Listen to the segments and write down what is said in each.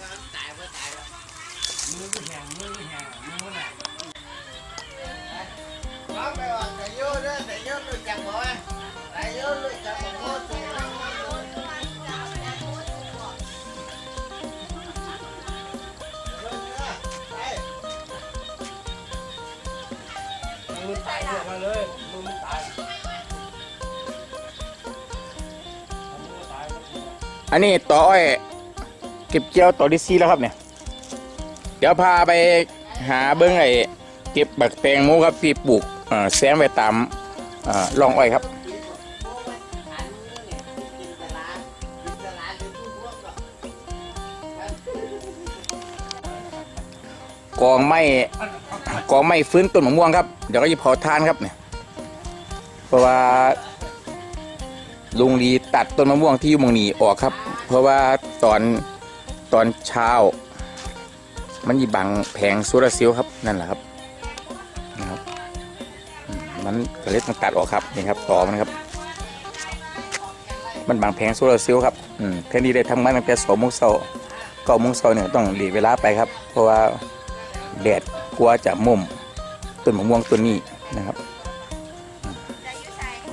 มือกูแหงมือก็แหงมือมันน่ะร้องไปว่าแต่โยเด้อแต่โยรู้จักบ่วะแต่โยรู้จักบ่โง่สูงแล้วโง่สูงเบิ่งเด้อไปมือตายมาเลยมือมันตายอันนี้ต่ออ้อย เก็บเกี่ยวต่อดิซีแล้วครับเนี่ย เดี๋ยวพาไปหาเบิ้องไอ้เก็บบักแตงโมครับที่ปลูกแซมไว้ตามเอ่อร่องอ้อยครับกองไม้กองไม้ฟื้นต้นมะม่วงครับ เดี๋ยวก็จะเผาทานครับเนี่ยเพราะว่าลุงลีตัดต้นมะม่วงที่อยู่มงนีออกครับ เพราะว่าตอน ตอนเช้า มันยีบังแผงโซลาร์เซลล์ครับนั่นแหละครับนะครับมันก็เลยต้องตัดออกครับนี่ครับต่อมันครับมันบังแผงโซลาร์เซลล์ครับอืมแทนที่ได้ทำงานตั้งแต่สองโมงเช้าก้าโมงเช้าเนี่ยต้องหลีเวลาไปครับ เพราะว่าแดดกลัวจะมุมต้นมะม่วงต้นนี้นะครับ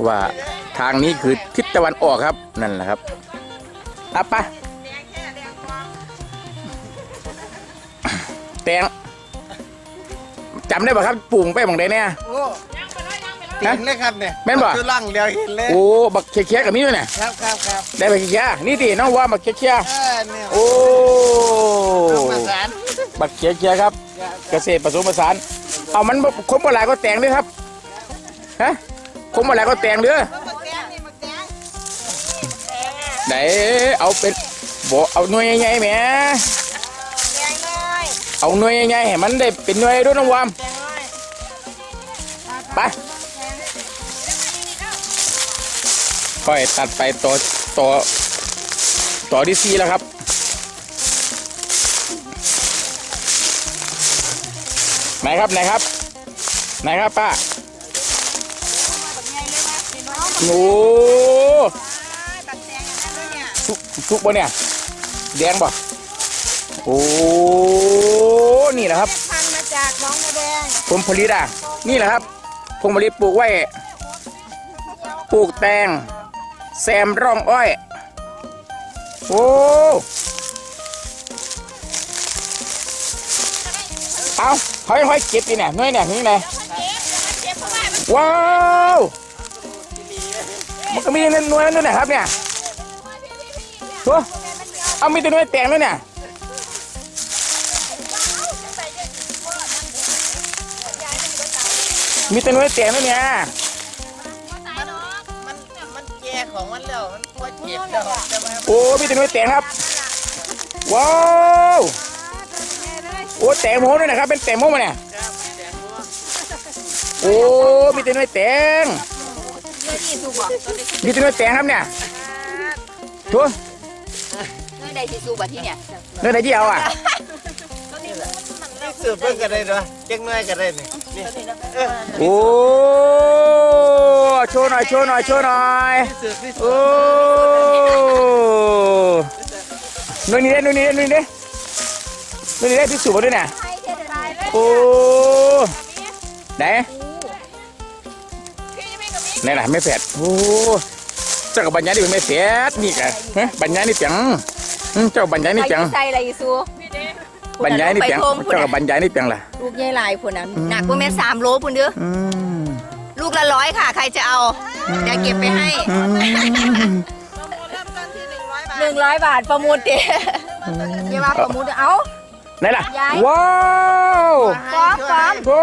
ว่าทางนี้คือทิศตะวันออกครับนั่นแหละครับอะไปะ แตงจำได้ป่ะครับปลูกไปบางใดเนี่ย โอ้จริงเลยครับเนี่ยแม่นบ่ คือล่างเดียวเห็นเลยโอ้บักเคี้ยๆกับมีด้วยเนี่ยครับครับครับได้บักเคี้ยๆนี่ดิน้องว่าบักเคี้ยเออเนี่ยๆโอ้ต้องมาสารบักเคี้ยๆครับเกษตรผสมผสาน เอามันบ่คมบ่หลายก็แต่งด้วยครับฮะคมบ่หลายก็แต่งเด้อไหนเอาเป็นบ่เอาหน่วยใหญ่ๆแหม เอาหน่วยใหญ่ๆให้มันได้เป็นหน่วยด้วยน้องวามไปค่อยตัดไปต่อต่อต่อที่ซีแล้วครับไหนครับไหนครับไหนครับป้าโอ้ทุกทุกบ่เนี่ยแดงบ่โอ้ นี่แหละครับ พันธุ์มาจากน้องนาแดงผมผลิตอะ นี่แหละครับผมผลิตปลูกไว้ ปลูกแตง แซมร่องอ้อย โอ้เอาเขายังค่อยเก็บอีเนี่ยน้อยเนี่ยนี่ไงเจ็บเพราะว่ามันว้าวมันก็มีเงินหน่วยนั่นด้วยนะครับเนี่ยตัวเอามีแต่หน่วยแตงด้วยเนี่ย มีแต่หน่วยแตงด้วยเนี่ยมันมันแก่ของมันแล้วมันพอเจ็บแล้วแต่ว่าโอ้มีแต่หน่วยแตงครับ ว้าวโอ้แตงโมด้วยนะครับ เป็นแตงโมมาเนี่ยครับแก่หัวโอ้มีแต่หน่วยแตงเนื้อที่สูบบ่ตัวนี้มีแต่หน่วยแตงครับเนี่ยตัวเนื้อใดที่สูบบ่ที่เนี่ยหน่วยไหนที่เอาอะตัวนี้มันมันนี่สืบเพิ่งกันได้ด้วยเจ๊งน้อยกันได้นี่นี่เออ โอ้โชว์หน่อยโชว์หน่อยโชว์หน่อยโอ้นู่นนี่เด้นู่นนี่เด้นู่นนี่เด้นู่นนี่เด้พิสูจน์มาด้วยเนี่ยโอ้ไหนพี่ไหนล่ะไม่แฝดโอ้เจ้ากับบรรยายนี่ไม่แฝดนี่กะฮะบรรยายนี่เปียงเจ้ากับบรรยายนี่เปียงใส่อะไรสู บรรยายนี่เปียงเจ้ากับบรรยายนี่เปียงล่ะลูกใหญ่หลายพุ่นน่ะหนักกว่าแม่สามโลพุ่นเด้ออืมลูกละร้อยค่ะ ใครจะเอาเดี๋ยวเก็บไปให้อืมหนึ่งร้อยบาทประมูลเด้เดี๋ยวว่าประมูลเอ้าไหนล่ะยาย ว้าวฟ้อมฟ้อมโอ้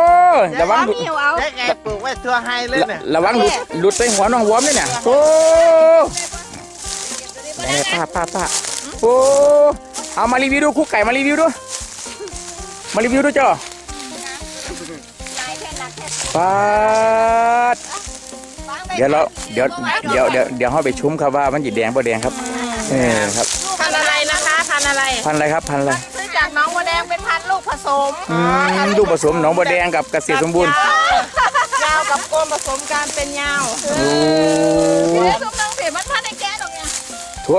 ระวังฟ้อมหิวเอา ได้ไงปลูกไว้ตัวไฮเลยเนี่ยระวังหลุดหลุดใส่หัวน้องวอมเนี่ยเนี่ยโอ้ไหนป้าป้าป้าโอ้เอามารีวิวดูคุกไก่มารีวิวดู มารีวิวดูเจ้าป้าดเดี๋ยวเราเดี๋ยวเดี๋ยวเดี๋ยวเดี๋ยวห้อไปชุ้มครับว่ามันจีแดงบ่แดงครับเออครับพันธุ์อะไรนะคะพันธุ์อะไรพันอะไรครับพันอะไรซื้อจากน้องวัวแดงเป็นพันธุ์ลูกผสสมอืมลูกผสมหนองบัวแดงกับเกษตรสมบูรณ์ยาวกับกลมผสมกันเป็นยาวโอ้เดี๋ยวทุกน้องเสียมันพลาดในแก้ดอกเนี่ยถั่ว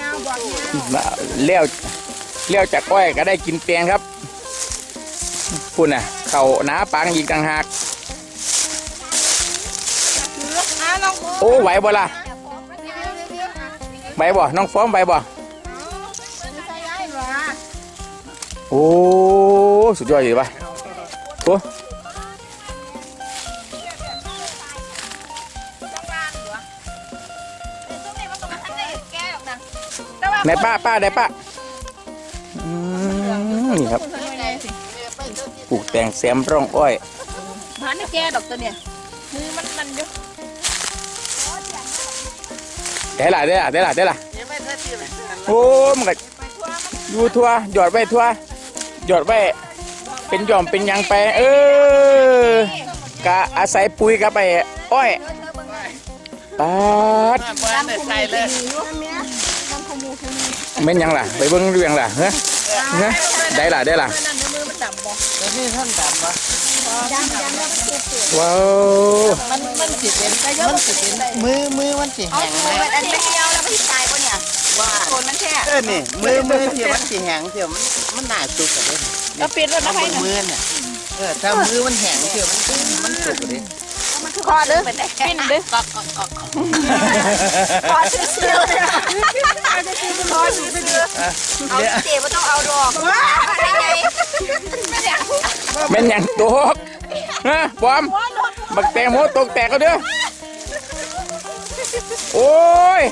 ยาวบวกยาวมาเลี้ยวเลี้ยวจากอ้อยก็ได้กินแตงครับ คุณน่ะ เขาหนาปังอีกต่างหากโอ้ไหวบ่ล่ะไหวบ่น้องฟ้อมไหวบ่โอ้สุดยอดอยู่ปะโอ้จังหวะหรอไอ้ส้มนี่มันก็มาทันได้แก้ดอกนะแต่ว่าไหนป้าป้าไหนป้านี่ครับ ลูกแตงแซมร่องอ้อยมันได้แก้ดอกตัวเนี่ยมือมันมันเยอะได้ละได้ละได้ละได้ละยังไม่ทันทีเลยโอ้มันก็ไปทั่วมันอยู่ทั่วหยอดไว้ทั่วหยอดไว้เป็นหย่อมเป็นหยังไปเออกะอาศัยปุ๋ยกับไปอ้อยปาดบ้านใส่เลยแม่นหยังล่ะ ไปเบิ่งเรื่องล่ะเฮ้ยเฮ้ยได้ล่ะได้ล่ะ นั่นมือมันดำบ่แล้วนี่ท่านดำปะว้าวมันมันสิเป็นมันสิเป็นมือมือมันสิเอาแห้งมืไหมอมันอันไม่เดียวแล้วมันตายปะเนี่ยว่าคนมันแค่เออนี่มือมือที่มันสิแห้งเที่ยวมันมันหนาสุกอะเลยเราปิดรถถ้านะให้บนมือเนี่ยเออถ้ามือมันแห้งเที่ยวมันมันสุกอะเลยคอเด้อเป็นปิ้นเด้อก็ก็ก็คอชื่อเชื่อคอชื่อเชื่อเอาเจ็บไม่ต้องเอาดอก ไม่ไงไม่อยากแม่นหยังตกฮะบอมบักแตงโมตกแตกก็เด้อโอ้ย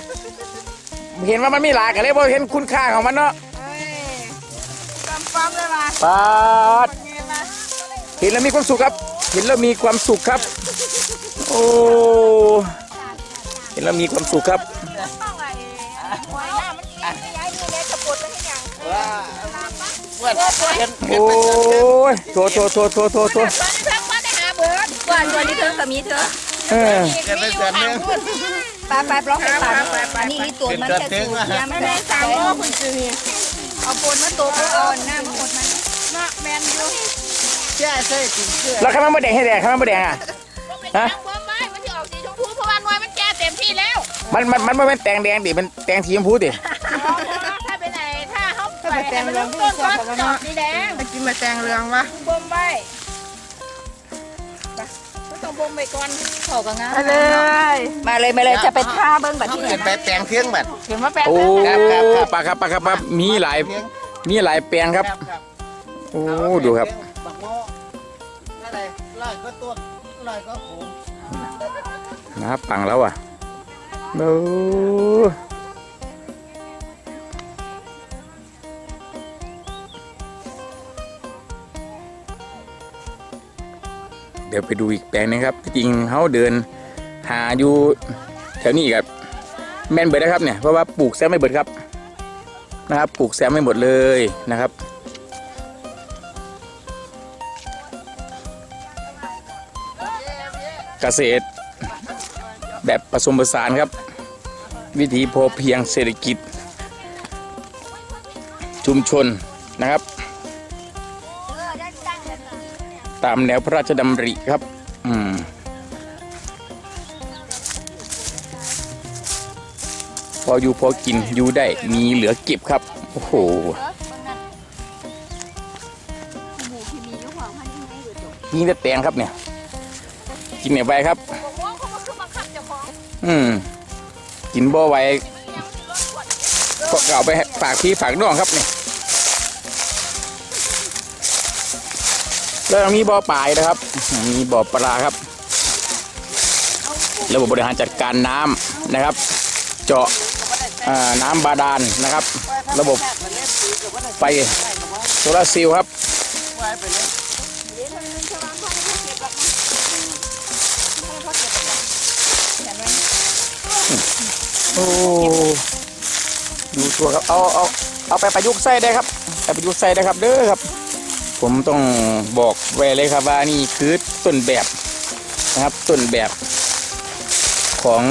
เห็นว่ามันมีหลายกันเลยบ่เห็นคุณค่าของมันเนาะกำปั๊มเลยมาปาดเห็นแล้วมีความสุขครับ เห็นแล้วมีความสุขครับ โอ้ เห็นแล้วมีความสุขครับ ว่าเห็นโอ้ยโถโถโถโถโถโถตอนนี้เพิ่งมาได้หาเบิร์ดก่อนวันนี้เธอกับมีเธอเออเกิดเป็นเดือนนึงไปไปปลอกไปไปอันนี้นี่ตัวมันแค่สูงยังไม่ได้สามโลคุณซื้อเอาปนมาตัวก็อ่อนหน้ามันหมดมันเนาะแมนอยู่แช่ใส่ถึงเสื้อแล้วข้าวมันบะแดงให้แดงข้าวมันบะแดงอะฮะพวกไม้มันจะออกสีชมพูเพราะว่าหน่วยมันแก่เต็มที่แล้วมันมันมันไม่เป็นแตงแดงดิมันแตงสีชมพูดิ ถ้าเป็นไหนถ้าเขาไปให้มันต้นก้อนดอกสีแดงไปกินมาแตงเรืองวะบ่มไว้ต้องบ่มไปก่อนเขาก็งามเลย มาเลยมาเลยจะไปท่าเบิ้งบัดเอาที่เกินไปแตงเพียงบัดเห็นว่าแปลงโอ้ครับครับครับปลาครับปลาครับปลามีหลายมีหลายแปลงครับ โอ้ดูครับบักโมอะไรลอยก็ตัวลอยก็ขุมนะปังแล้วอะโอ้ เดี๋ยวไปดูอีกแปลงนึงครับที่จริงเขาเดินหาอยู่แถวนี้ครับแม่นเบิดนะครับเนี่ยเพราะว่าปลูกแซมไม่เบิดครับนะครับ ปลูกแซมไม่หมดเลยนะครับเกษตร แบบผสมผสานครับ วิถีพอเพียงเศรษฐกิจ ชุมชนนะครับ ตามแนวพระราชดำริครับ อืมพออยู่พอกินอยู่ได้มีเหลือเก็บครับ โอ้โหนี่แต่แตงครับเนี่ย กินเนี่ยไปครับ อืมกินบ่ไหวก็เอาไปฝากพี่ฝากน้องครับเนี่ย แล้วมีบ่อปลายนะครับ มีบ่อปลาครับ ระบบบริหารจัดการน้ำนะครับ เจาะอ่าน้ำบาดาลนะครับ ระบบไฟโซลาร์เซลล์ครับโอ้ดูตัวครับเอาเอาเอาไปประยุกต์ใส่ได้ครับไปประยุกต์ใส่ได้ครับเด้อครับ ผมต้องบอกไว้เลยครับว่านี่คือต้นแบบนะครับต้นแบบของ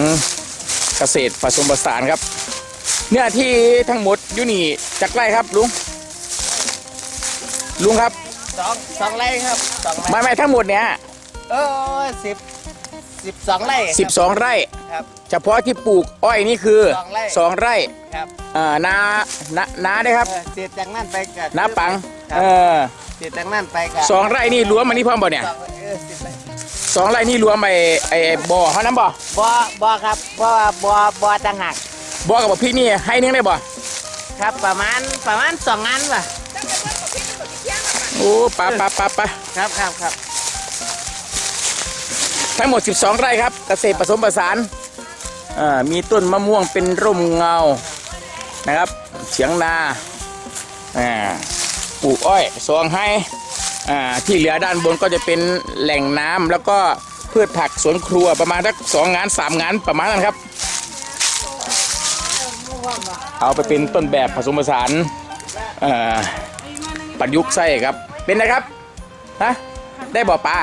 เกษตรผสมผสานครับ เนื้อที่ทั้งหมดอยู่นี่จักไรครับลุงลุงครับสองสองไร่ครับสองไร่ไม่ไม่ทั้งหมดเนี่ยเออสิบสิบสองไร่ครับสิบสองไร่ครับเฉพาะที่ปลูกอ้อยนี่คือสองไร่สองไร่ครับอ่านานานาได้ครับเออเสียจากนั้นไปกับนาปังครับเออ เสียจากนั้นไปกับสองไร่นี่รวมมันนี่พร้อมบ่เนี่ยสองเออสิบไร่สองไร่นี่รวมไอ้ไอ้บ่อเขาน้ำบ่บ่บ่ครับบ่บ่บ่ต่างหากบ่อกับบ่พริกนี่ให้นึงได้บ่ครับประมาณประมาณสองงานว่ะโอ้ปะปะปะปะครับครับครับทั้งหมด 12 ไร่ครับ เกษตรผสมผสานอ่ามีต้นมะม่วงเป็นร่มเงานะครับ เฉียงนาอ่า ปลูกอ้อยสวงให้อ่าที่เหลือด้านบนก็จะเป็นแหล่งน้ำแล้วก็พืชผักสวนครัวประมาณสักสองงานสามงานประมาณนั้นครับ เอาไปเป็นต้นแบบผสมผสานเอ่อประยุกต์ใส่ครับเป็นนะครับฮะได้บ่อปลา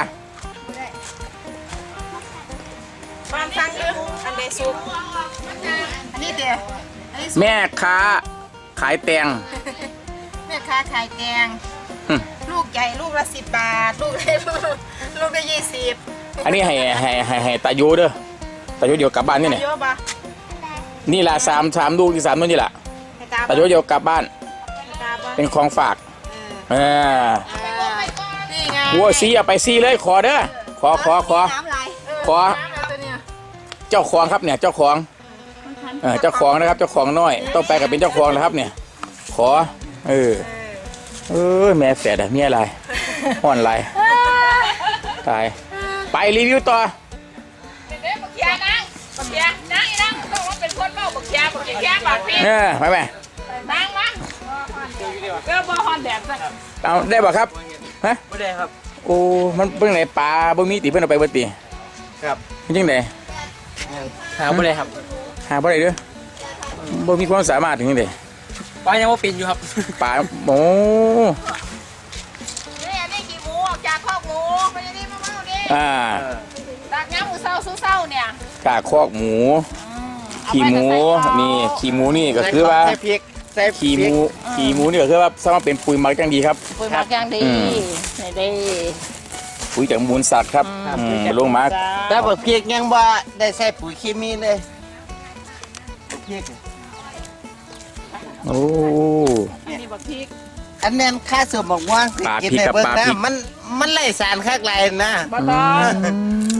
บ้านฟังเลยอันเดซุปอันนี้เดียวอันนี้ซุปแม่ค้าขายแตง แม่ค้าขายแกง อืม ลูกใหญ่ลูกละสิบบาท ลูกเล็กลูกละยี่สิบอันนี้ให้ให้ให้ให้ตาโยเด้อตาโยเดี๋ยวกลับบ้านนี่เนี่ยเยอะปะนี่ละสามสามลูกที่สามนู่นนี่แหละให้ตาตาโยเดี๋ยวกลับบ้านให้ตาปะเป็นของฝากเออเออนี่ไงวัวซีเอาไปซีเลยขอเด้อขอขอขอ น้ำไหลเขอ น้ำอะไรตัวเนี่ยเจ้าของครับเนี่ยเจ้าของเออเจ้าของนะครับเจ้าของน้อยต้องไปกับเป็นเจ้าของนะครับเนี่ย ขอ เออ เออแม่แฝดอะเมียอะไรห่อนอะไรตาย ไปรีวิวต่อ เด็กบักเขียนั่งบักเขียนั่งอีนั่งต้องว่าเป็นคนเมาบักเขียบักเขียบาดพี่เออไปไหมนั่งมั้งก็บ่ฮอนแดดซะเอาได้บ่ครับ ฮะ ไม่ได้ครับ โอ้ มันเบิ่งไหนปลาเบ่มีติเพิ่นเอาไปเบิดติครับมันจังไดหาไม่ได้ครับ หาบ่ได้เด้อบ่มีความสามารถถึงจังได ป้ายังว่าปินอยู่ครับปลาโอ้นี่อันนี้กี่หมูออกจากคอกหมูไปนี่มาเมาดิอ่าดักย้ำหมูเศร้าสู้เศร้าเนี่ยกากคอกหมู ขี้หมูนี่ขี้หมูนี่ก็คือว่าใส่พริกใส่พริกขี้หมูขี้หมูนี่ก็คือว่าสามารถเป็นปุ๋ยหมักจังดีครับปุ๋ยหมักอย่างดีอืมนี่ดีปุ๋ยจากมูลสัตว์ครับอืมลงมาแต่บักพริกยังบ่ได้ใส่ปุ๋ยเคมีเลยบักพริก โอ้อันนี้บักพริกอันนั้นค่าสมบอกว่าปลากินพริกในกับเบิ่งปลานะพริกมันมันไล่สารคักหลายนะบ่ต้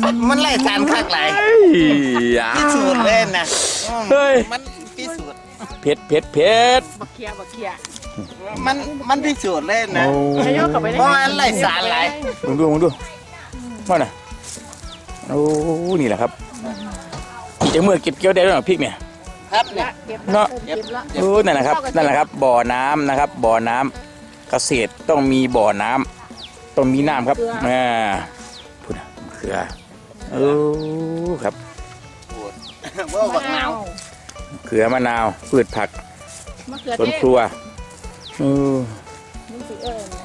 อง มันไล่สารคักหลายเฮ้ยอะพิสูจน์เลยนะอืมเฮ้ย มันพิสูจน์เผ็ดเผ็ดเผ็ดบักเขียบักเขียมันมันพิสูจน์เลยนะ โอ้ให้ยกเข้าไปได้เพราะมันไล่สารหลาย มึงดูมึงดูว่าน่ะโอ้นี่แหละครับอีกจะเมื่อเก็บเกี่ยวได้ด้วยเหรอพริกเนี่ย ครับเนี่ยเก็บเนาะเก็บละโอ้นั่นนะครับนั่นแหละครับ บ่อน้ำนะครับ บ่อน้ำเกษตรต้องมีบ่อน้ำต้องมีน้ำครับอ่าพูดนะมะเขือโอ้ครับว่าบักหนาวมะเขือมะนาวพืชผักมะเขือสวนเทศครัวเออ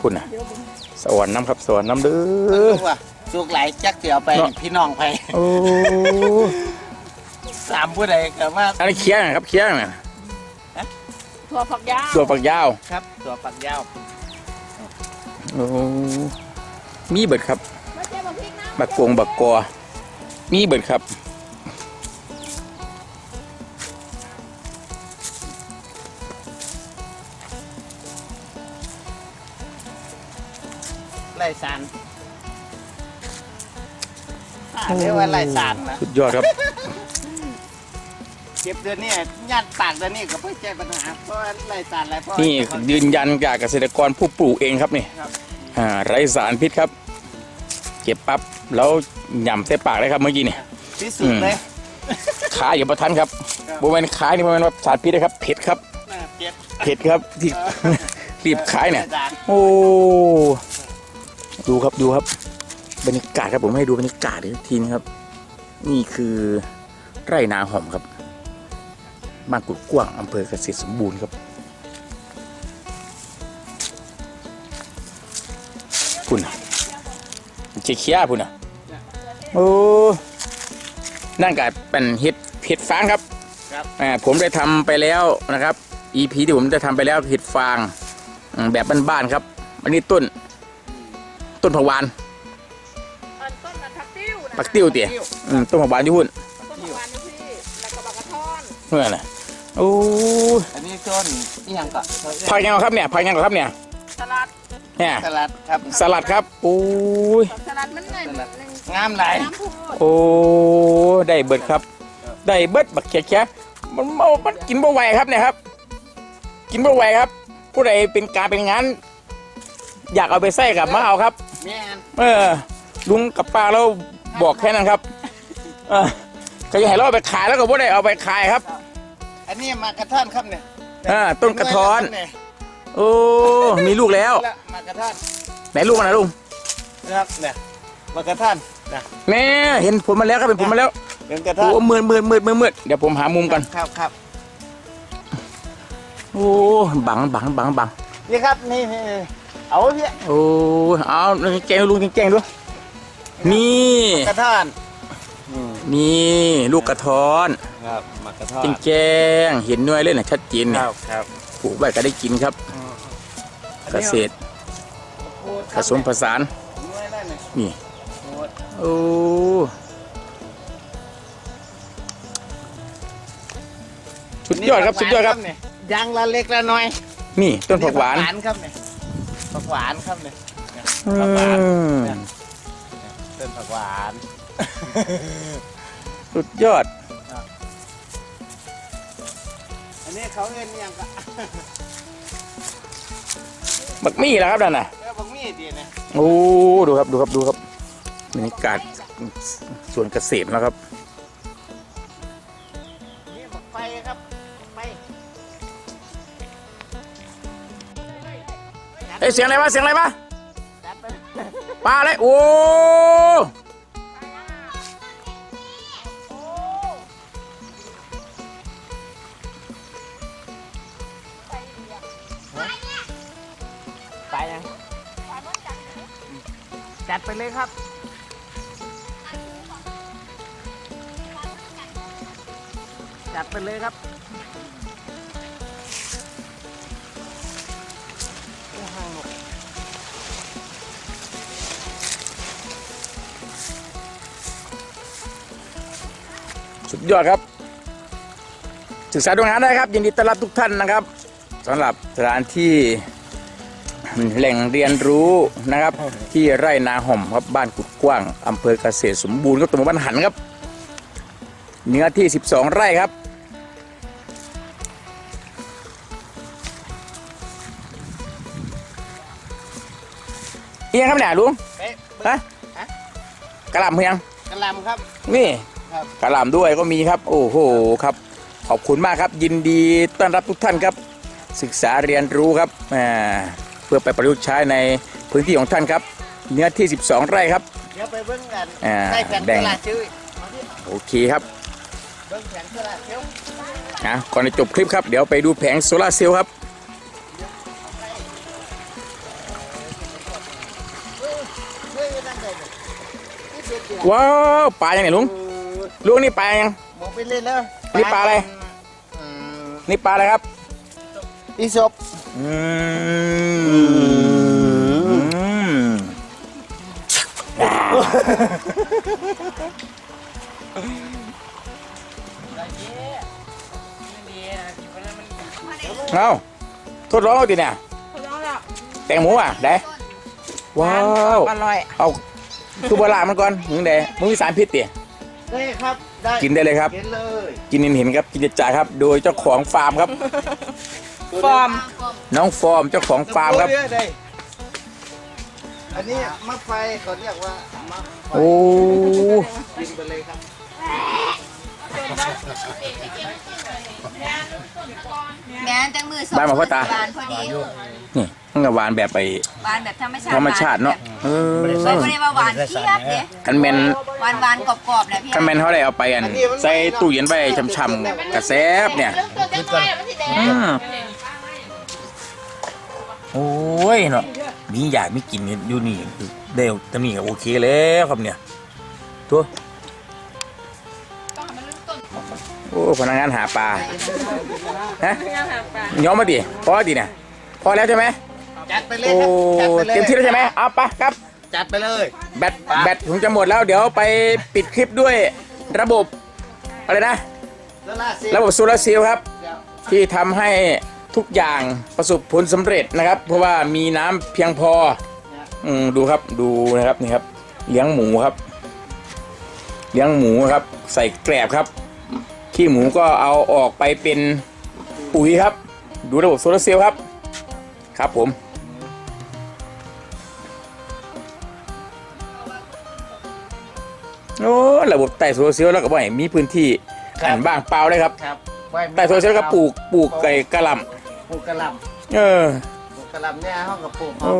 คุณนะสวรรค์น้ำครับสวรรค์น้ำเด้เอออว่ะสุกหลายจักเสียวไปเนาะพี่น้องไปโอ้ สามผู้ใดก็ว่าอันนี้เคี้ยวนะครับเคี้ยวนะถั่วฝักยาวตัวฝักยาวครับตัวปักยาวโอ้มีเบิดครับมาเก็บบักพริกนะบักกวงบักกอมีเบิดครับ ไล่สารอ่าเรียกว่าไล่สารนะ สุดยอดครับ เก็บเดือนนี้ญาติปากเดือนนี้ก็เพื่อแก้ปัญหาเพราะว่าไล่สารอะไรเพราะนี่ยืนยันจากเกษตรกรผู้ปลูกเองครับนี่ครับอ่าไรสารพิษครับ เก็บปั๊บแล้วหย่ำใส่ปากเลยครับเมื่อกี้นี่พิสูจน์เลยขาอย่าประทันครับครับบริเวณขานี่บริเวณว่าสารพิษนะครับเผ็ดครับน่าเก็บเผ็ดครับที่รีบขายเนี่ยไล่สารโอ้ดูครับดูครับ บรรยากาศครับผมให้ดูบรรยากาศอีกทีนะครับ นี่คือไร่นาหอมครับ บ้านกุดกว้างอำเภอเกษตรสมบูรณ์ครับพุ่นน่ะเจียพุ่นอะโอ้นั่นก็เป็นเห็ดเห็ดฟางครับครับอ่าผมได้ทำไปแล้วนะครับ EP ที่ผมได้ทำไปแล้วเห็ดฟางอืมแบบบ้านๆครับอันนี้ต้น ต้นผักหวานอันต้นมันทับติ้วนะปักติ้วเตี๋ยอืมต้นผักหวานอยู่หุ่นต้นหวานนี่พี่แล้วก็บักกระท่อนเมื่อน่ะ โอ้ยอันนี้ต้นนี่ยังก็ผักยังไงครับเนี่ยผักยังไงครับเนี่ยสลัดเนี่ยสลัดครับสลัดครับโอ้ยสลัดมันไงสลัดงามหลายน้ำพุโอ้ได้เบิดครับ ได้เบิดบักแค่ๆมันมันมันกินบ่ไหวครับเนี่ยครับ กินบ่ไหวครับ ผู้ใดเป็นการเป็นงาน อยากเอาไปใส่กับมาเอาครับแม่นเออลุงกับป้าเราบอกแค่นั้นครับ เออก็จะให้เราเอาไปขายแล้วก็บ่ได้เอาไปขายครับ อันนี้มากระท่อนครับเนี่ยอ่าต้นกระท้อนเนี่ยโอ้ มีลูกแล้ว ละมากระท่อนไหนลูกมันนะลุงนะครับเนี่ยมากระท่อนนะแม่เห็นผลมาแล้วครับเป็นผลมาแล้วเป็นกระท่อโอ้นมืดมืดมืดมืดมืดเดี๋ยวผมหามุมกันครับครับโอ้บังบังบังบังนี่ครับนี่นี่นี่เอาพี่โอ้เอาแกงลุงแกงๆดูนี่กระท่อนอืม นี่ลูกกระท้อนครับมากระท่อนแกงๆเห็นหน่วยเลยนะชัดเจนคเนี่ยรับครับปลูกไว้ก็ได้กินครับ เกษตรผสมผสานด้วยนั่นน่ะนี่โอ้โอ้สุดยอดครับสุดยอดครับเนี่ยยางละเล็กละน้อยนี่ต้นผักหวานผักหวานครับเนี่ยผักหวานครับเนี่ยเนี่ยอืผักหวานมเนี่ยต้นผักหวาน สุดยอด อันนี้เขาเอิ้นอิหยังก็บักมี่แล้วครับนั่นน่ะ เออบักมีดดีนะโอ้ ดูครับ ดูครับ ดูครับบรรยากาศสวนเกษตรนะครับ นี่บักไฟครับบักไฟเอ้ยเสียงอะไรวะ เสียงอะไรวะจัดไปปลาอะไรโอ้ ไปเลยครับ จัดไปเลยครับสุดยอดครับ ศึกษาดูงานได้ครับ ยินดีต้อนรับทุกท่านนะครับสำหรับสถานที่ แหล่งเรียนรู้นะครับ ที่ไร่นาห่อมครับบ้านกุดกว้างอำเภอเกษตรสมบูรณ์ครับตำบลบ้านหันครับ เนื้อที่ 12 ไร่ครับ เอียงครับเนี่ยลุงเป๊ะฮะกระหลำเพียงกระหลำครับ นี่ครับกระหล่ำด้วยก็มีครับ โอ้โหครับ ขอบคุณมากครับ ยินดีต้อนรับทุกท่านครับ ศึกษาเรียนรู้ครับอ่าเพื่อไปประยุกต์ใช้ในพื้นที่ของท่านครับ เนื้อที่ 12 ไร่ครับ เดี๋ยวไปเบิ้งกันอ่าได้แผนแบ่ตงลาดซื้อมาดิโอเคครับเบิ้งแผนตลาดเชียวนะก่อนจะจบคลิปครับเดี๋ยวไปดูแผงโซลาร์เซลล์ครับเฮ้ยนั่นเลยนี่เด็ดเดียวว้าวปลาอย่างไหนลุงลุงนี่ปลายัง มองไปเล่นแล้วนี่ปลาอะไร อืมนี่ปลาอะไรครับ อีศบอืมเอาทดลองเอาดิเนี่ยเขาร้องแล้วแตงหมูอะได้ว้าวอร่อยเอาคือโบราณมันก่อนมึงเดมึงมีสารพิษติได้ครับได้กินได้เลยครับ กินเลย กินเห็นๆครับ กินจะจ่ายครับ โดยเจ้าของฟาร์มครับ ฟอร์มน้องฟอร์มเจ้าของฟาร์มครับเยอะเลยอันนี้มะไฟเขาเรียกว่ามะไฟโอ้กินไปเลยครับแม่นจังมือสองบ้านหมอพ่อตาบานพอดีนี่มันก็หวานแบบไปบานแบบธรรมชาติธรรมชาติเนาะเออไม่ได้ว่าหวานเทียบเด้คันแมนหวานหวานๆกรอบๆนะพี่คันแมนเขาได้เอาไปอัน ใส่ตู้เย็นไปช่ำๆกระแซบเนี่ยเรื่องตัวจังไรมันสิแดงอืม โอ้ยเนาะมีอยากมีกินอยู่นี่เดี๋ยวตำนี้ก็โอเคแล้วครับเนี่ยตัวโอ้พนักงานหาปลาฮะย้อมมาดิพอดิเนี่ยพอแล้วใช่ไหมเอาจัดไปเลยโอ้ครับจัดไปเลยเต็มที่แล้วใช่ไหมเอาไปครับ จัดไปเลยแบตแบตผมจะหมดแล้วเดี๋ยวไปปิดคลิปด้วยระบบอะไรนะโซล่าร์เซลล์ระบบโซลาร์เซลล์ครับ ที่ทำให้ ทุกอย่างประสบผลสำเร็จนะครับ เพราะว่ามีน้ำเพียงพออืมดูครับดูนะครับนี่ครับเลี้ยงหมูครับ เลี้ยงหมูครับ ใส่แกลบครับ ขี้หมูก็เอาออกไปเป็นปุ๋ยครับ ดูระบบโซลาร์เซลล์ครับ ครับผม โอ้ระบบไต่โซลาร์เซลล์แล้วก็บ่ให้มีพื้นที่อันบ้างเปล่าเลยครับ ครับไต่โซลาร์เซลล์ก็ปลูกปลูกไก่กระหล่ป ลูกกระหลำเออำปลูกกระหลำเนี่ยห้องกับปลูกโอ้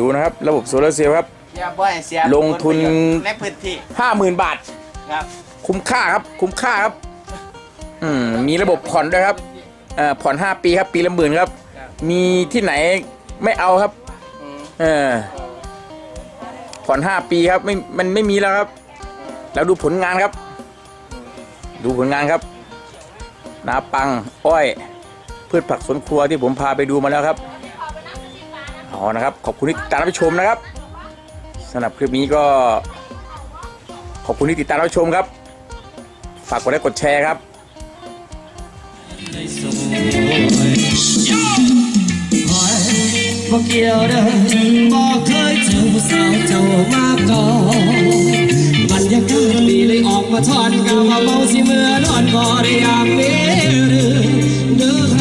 ดูนะครับ ระบบโซลาร์เซลล์ครับอย่าบ่อยเสียลงทุนผลประโยชน์ในพื้นที่50,000 บาท ครับคุ้มค่าครับ คุ้มค่าครับ อืม มีระบบผ่อนด้วยครับเอ่อผ่อน 5 ปีครับ ปีละหมื่นครับมีที่ไหนไม่เอาครับเออ ผ่อน 5 ปีครับ ไม่ มันไม่มีแล้วครับ แล้วดูผลงานครับ ดูผลงานครับ นาปัง อ้อย พืชผักสวนครัวที่ผมพาไปดูมาแล้วครับเอานะครับ ขอบคุณที่ติดตามรับชมนะครับสำหรับคลิปนี้ก็ขอบคุณที่ติดตามรับชมครับ ฝากกดไลค์กดแชร์ครับบ่เกี่ยวเด้อบ่เคยเจอผู้สาวเจ้ามาก่อนบรรยากาศดีเลยออกมาทอนกาว่าเมาสิเมื่อนอนก็ได้อยากมีเรื่องเด้อ